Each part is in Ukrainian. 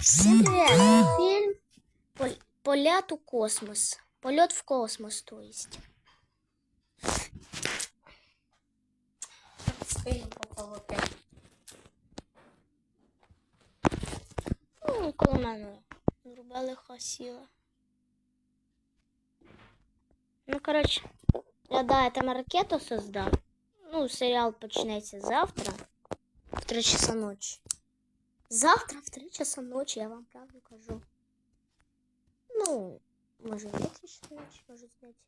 Всем привет! Фильм «Пол- Полет у космос. Полет в космос, то есть. Стоїть по полоте. Ну, коло мене зробили хасіла. Ну, коротше, я да, я там ракету создав. Ну, серіал почнеться завтра в 3 часа ночі. Завтра в 3 часа ночі, я вам правду кажу. Ну, може, в 3 часа ночі, може, знаєте.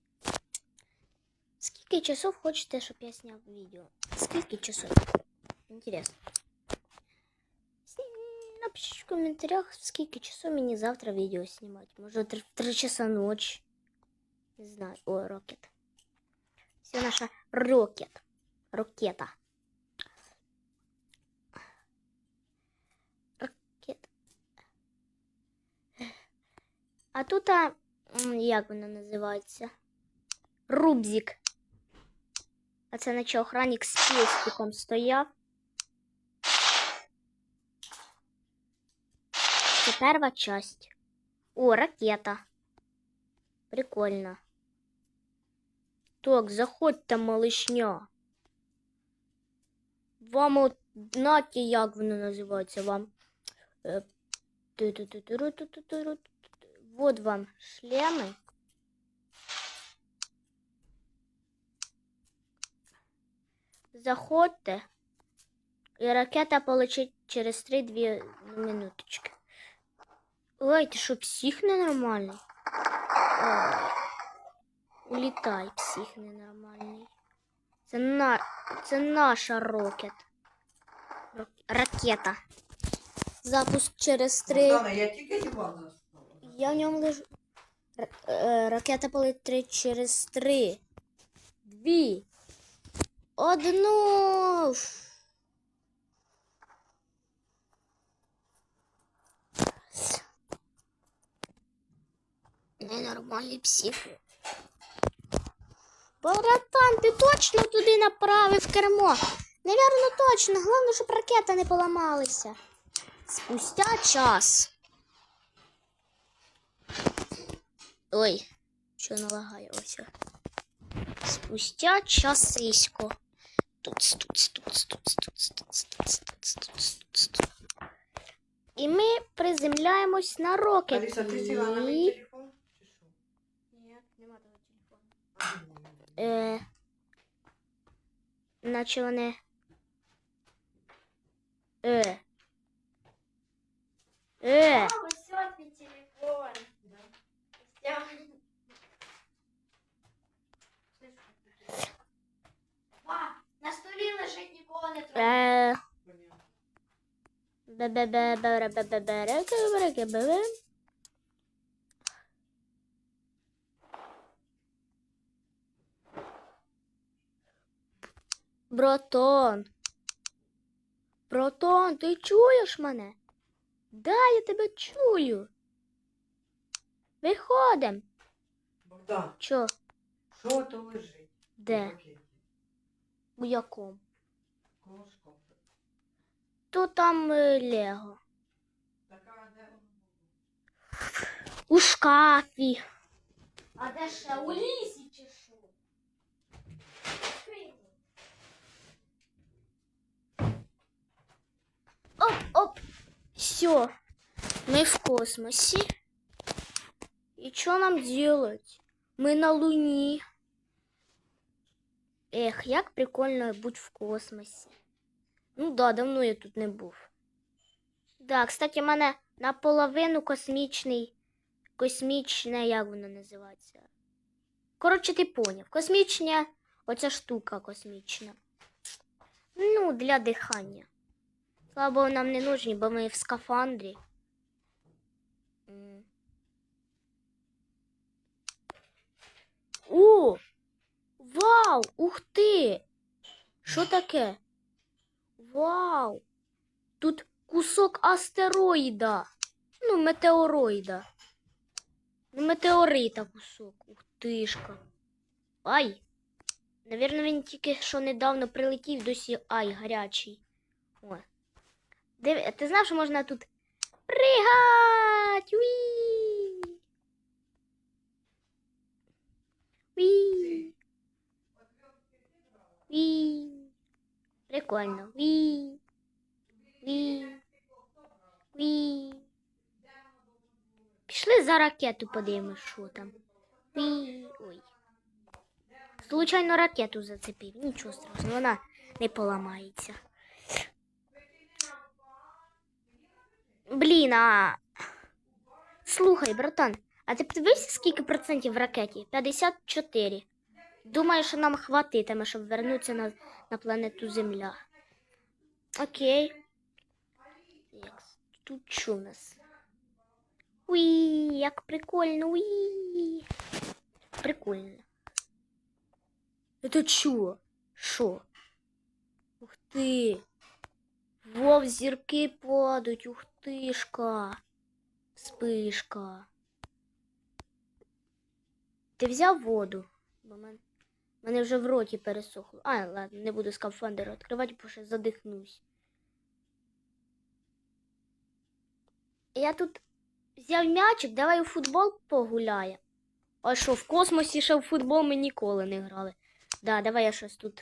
Скільки часов хочете, щоб я зняв відео? Скільки часов? Інтересно. Сні- Напишіть в коментарях, в скільки часов мені завтра відео знімати. Може, в 3, 3 часа ночі. Не знаю. О, рокет. Все наша рокет. Ракета. А тут, а, як вона називається? Рубзик. А це наче охранник з пестиком стояв. Це перша часть. О, ракета. Прикольно. Так, заходьте, малышня. Вам от знаєте, як воно називається вам. Е, ту-ту-ту-ту-ру-ту-ту-ру-ту-ту. Вот вам шлеми. Заходьте. І ракета полетить через 3-2 минуточки. Ой, ти що, псих ненормальний? Ой. Улітай, псих ненормальний. Це, на... Це наша рокет. Рок- Ракета. Запуск через три. Богдана, я тільки дивана стала. Я в ньому лежу. Р- е, Ракета полетить через три. Дві. Одну. Ненормальний псих. Братан, ти точно туди направив кермо. Навірно, точно. Головне, щоб ракета не поламалася. Спустя час. Ой, що налагає ось. Спустя часисько. Тут, тут, тут, тут, тут, тут, тут, тут, І ми приземляємось на рокеті. Аліса, ти сіла на мій телефон? Чи що? Ні, нема того телефону. Е, наче вони... Е. Е. А, ось от телефон. Я... На столі лежить нікого не треба. Братон. Братон, ти чуєш мене? Да, я тебе чую. Виходим. Богдан, Чо? що то лежить? у Де? пакеті? У якому? Коло. То там е, Лего. Така, де воно було? У шкафі. А де ще у лісі чи що? Оп, оп. Все. Мы в космосе. И что нам делать? Мы на Луне. Ех, як прикольно бути в космосі. Ну да, давно я тут не був. Да, кстати, в мене наполовину космічний. Космічне, як воно називається? Коротше, ти поняв. Космічна, оця штука космічна. Ну, для дихання. Слава Богу, нам не нужні, бо ми в скафандрі. О! Вау! Ух ти! Що таке? Вау! Тут кусок астероїда. Ну, метеороїда. Ну, метеорита кусок. Ух тишка. Ай! Навірно, він тільки що недавно прилетів, досі ай гарячий. О. Диви, ти знав, що можна тут Пригать! Уі! Уі! Уі! Прикольно. Уі! Уі! Уі! Пішли за ракету подивимось, що там. Уі! Ой. Случайно ракету зацепив. Нічого страшного, вона не поламається. Блін, а. Слухай, братан, а ти подивився, скільки процентів в ракеті? 54. Думаю, що нам хватитиме, щоб вернутися на, на планету Земля. Окей. Так, тут що у нас? Уї, як прикольно, уї. Прикольно. Это чо? Що? Ух ти. Вов, зірки падають, ух тишка. Спишка. Ти взяв воду? Бо мен... мене вже в роті пересохло. А, ладно, не буду скафандр відкривати, бо ще задихнусь. Я тут взяв м'ячик, давай у футбол погуляємо. А що, в космосі ще в футбол ми ніколи не грали. Да, давай я щось тут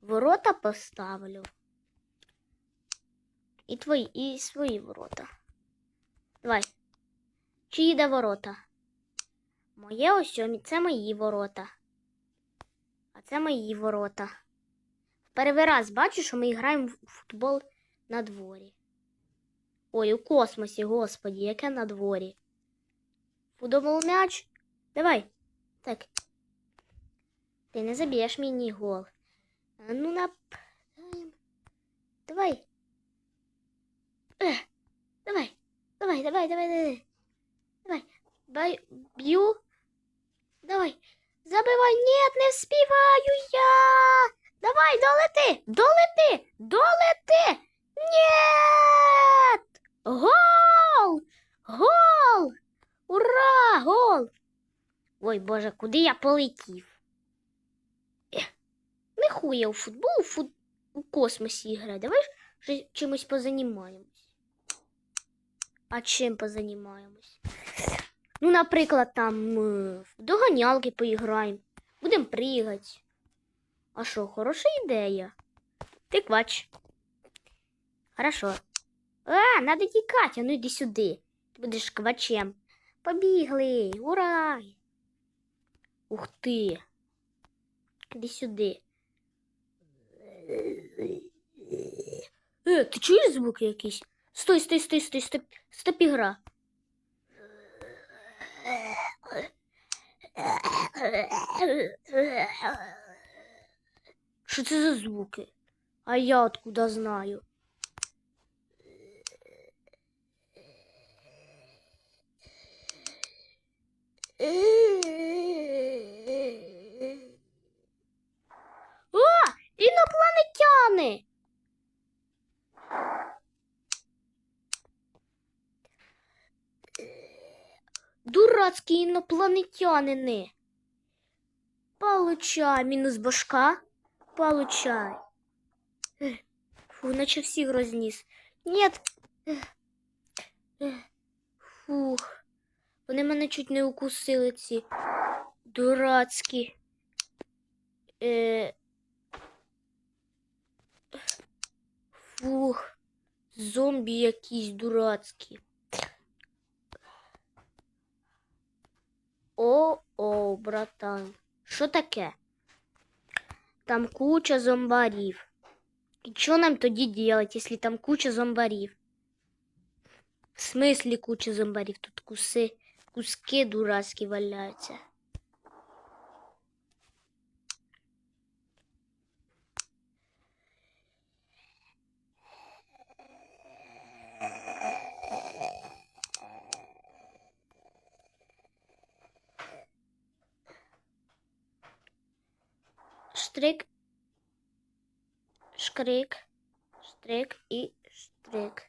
ворота поставлю. І твої, і свої ворота. Давай. Чиї де ворота? Моє ось це мої ворота. А це мої ворота. В перший раз бачу, що ми граємо в футбол на дворі. Ой, у космосі, господі, яке на дворі. Футбол м'яч. Давай. Так. Ти не заб'єш мені гол. А ну на. Давай. Давай. Давай, давай, давай, давай. Давай. Б'ю. Давай. Забивай. Нет, не вспіваю я. Давай, долети. Долети. Долети. Нет. Гол! Гол! Ура! Гол! Ой, Боже, куди я полетів? Не хуя у футбол, у, фут... у космосі грає. Давай чимось позанімаємось. А чим позанімаємось? Ну, наприклад, там е, в доганялки поіграємо. Будемо пригати. А що, хороша ідея? Ти квач. Хорошо. А, надо тікати, а ну йди сюди. Ти будеш квачем. Побігли. Ура! Ух ти. Іди сюди. Е, ти чуєш звуки якісь? Стой, стой, стой, стой, стоп, стоп ігра. Що це за звуки? А я откуда знаю? О, інопланетяни! Дурацькі інопланетянини. Получай, мінус башка. Получай. Фу, наче всіх розніс. Нет. Фух. Вони мене чуть не укусили ці дурацькі. Е... Фух. Зомбі якісь дурацькі. Братан. Що таке? Там куча зомбарів. І що нам тоді делать, якщо там куча зомбарів? В смислі куча зомбарів? Тут куси, куски дурацькі валяються. Штрик, шкрик, штрик і штрик.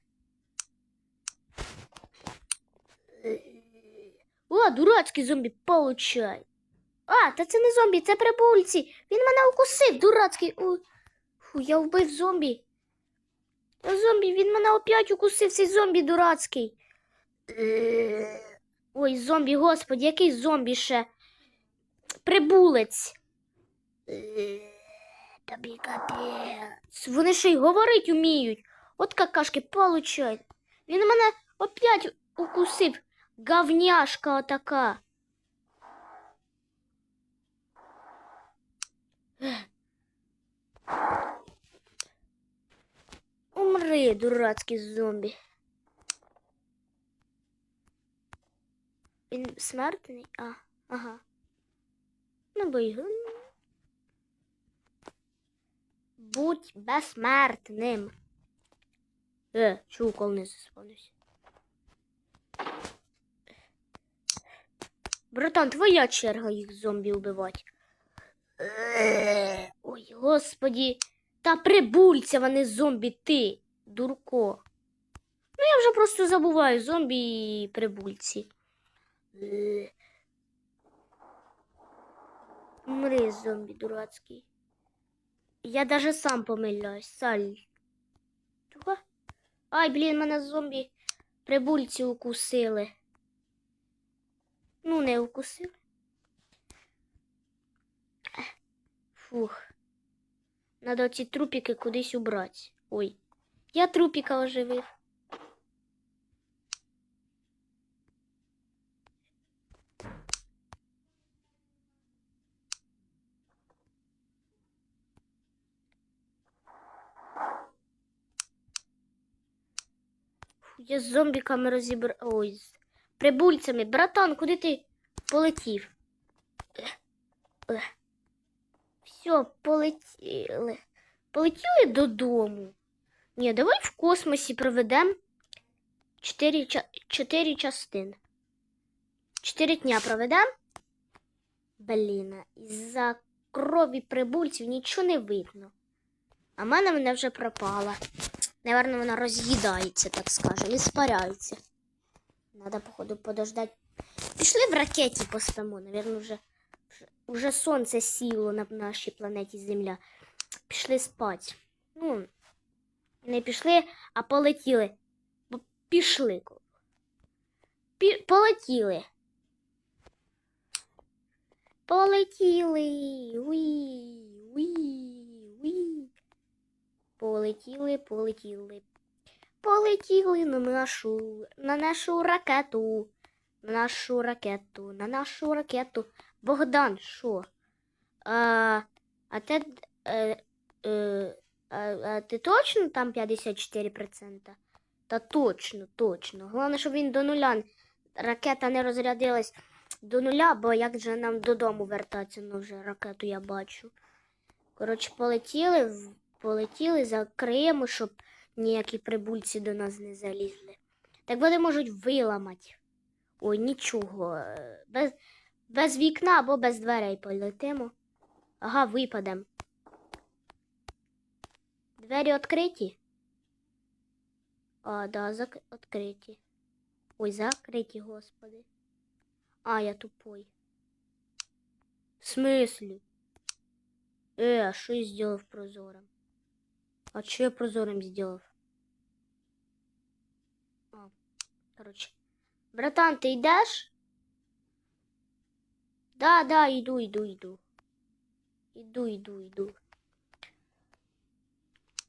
О, дурацький зомбі, получай. А, та це не зомбі, це прибульці. Він мене укусив, дурацький. Фу, я вбив зомбі. Зомбі, він мене опять укусив, цей зомбі дурацький. Ой, зомбі, господи, який зомбі ще? Прибулець. Тобі капець. Вони ще й говорить вміють. От какашки получають. Він мене опять укусив. Говняшка отака. Умри, дурацький зомбі. Він смертний? А, ага. Ну, бо його. Будь безсмертним. Е, чого коли не заспавнився? Братан, твоя черга їх зомбі вбивати. Е, Ой, господі. Та прибульця вони зомбі, ти, дурко. Ну, я вже просто забуваю зомбі і прибульці. Е. Мри, зомбі дурацький. Я даже сам помиляюсь, саль. Ай, блін, мене зомбі прибульці укусили. Ну, не укусили. Фух. Надо ці трупіки кудись убрати. Ой. Я трупіка оживив. Я з зомбіками розібрав. Ой, з прибульцями. Братан, куди ти полетів? Все, полетіли. Полетіли додому. Ні, давай в космосі проведемо чотири, ча- чотири частини. Чотири дня проведемо. Блін, із-за крові прибульців нічого не видно. А мене вона вже пропала. Наверно, вона роз'їдається, так скажемо, і спаряється. Надо, походу, подождати. Пішли в ракеті поспимо. Наверно, вже, вже, сонце сіло на нашій планеті Земля. Пішли спати. Ну, не пішли, а полетіли. Пішли. Пі... Полетіли. Полетіли. Уї, уї. Полетіли, полетіли. Полетіли на нашу, на нашу ракету. На нашу ракету, на нашу ракету. Богдан, що? А, а те, е, е, а, а ти точно там 54%? Та точно, точно. Головне, щоб він до нуля. Ракета не розрядилась до нуля, бо як же нам додому вертатися, ну вже ракету я бачу. Коротше, полетіли, полетіли, закриємо, щоб ніякі прибульці до нас не залізли. Так вони можуть виламати. Ой, нічого. Без, без вікна або без дверей полетимо. Ага, випадемо. Двері відкриті? А, да, зак... відкриті. Ой, закриті, господи. А, я тупой. В смислі? Е, що я зробив прозорим? А що я прозорим зробив? А, короче. Братан, ти йдеш? Да, да, йду, йду, йду. Іду, йду, йду.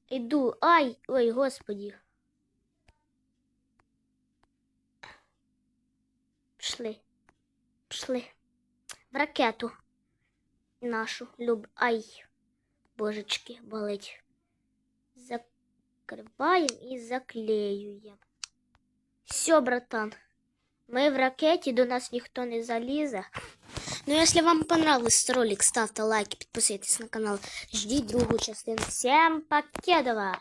Іду. Ай, ой, господі. Пішли. Пішли. В ракету. Нашу люб. Ай. Божечки, болить. Закриваємо і заклеюємо. Все, братан. Ми в ракеті, до нас ніхто не залізе. Ну, если вам понравился ролик, ставьте лайки, подписывайтесь на канал. Ждите другую частину. Всем покедова!